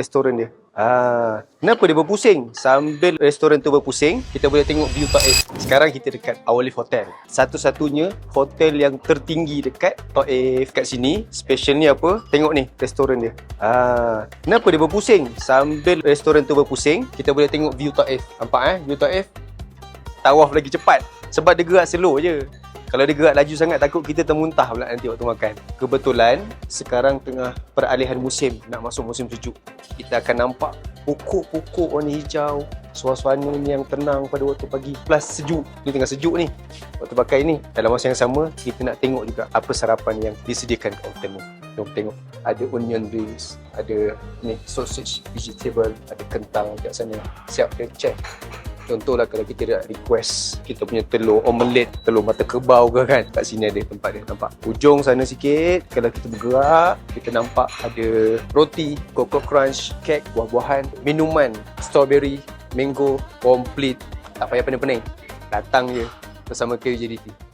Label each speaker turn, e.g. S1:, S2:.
S1: restoran dia. Ah, kenapa dia berpusing? Sambil restoran tu berpusing, kita boleh tengok view Taif. Sekarang kita dekat Awalif Hotel. Satu-satunya hotel yang tertinggi dekat Taif kat sini. Specialnya apa? Tengok ni restoran dia. Ah, kenapa dia berpusing? Sambil restoran tu berpusing, kita boleh tengok view Taif. Nampak eh? View Taif. Tawaf lagi cepat. Sebab dia gerak slow je. Kalau dia gerak laju sangat takut kita termuntah pula nanti waktu makan. Kebetulan sekarang tengah peralihan musim nak masuk musim sejuk. Kita akan nampak pokok-pokok warna hijau, suasana yang tenang pada waktu pagi plus sejuk. Ni tengah sejuk ni. Waktu pakai ni dalam masa yang sama kita nak tengok juga apa sarapan yang disediakan kat hotel ni. Jom tengok ada onion rings, ada ni sausage vegetable, ada kentang kat sana. Siap dia check. Contohlah kalau kita nak request kita punya telur omelette, telur mata kebau ke kan. Kat sini ada tempat dia. Nampak? Ujung sana sikit. Kalau kita bergerak, kita nampak ada roti, cocoa crunch, kek, buah-buahan, minuman, strawberry, mango, complete. Tak payah pening-pening. Datang je bersama KUJDT.